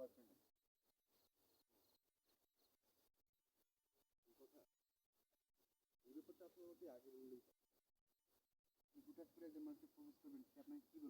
Percent এই ব্যাপারটা আপনার মধ্যে আগে বললেই পারেন। আপনি হুটহাট করে একজন মানুষকে প্রপোজ করবেন সে আপনাকে কি বলবে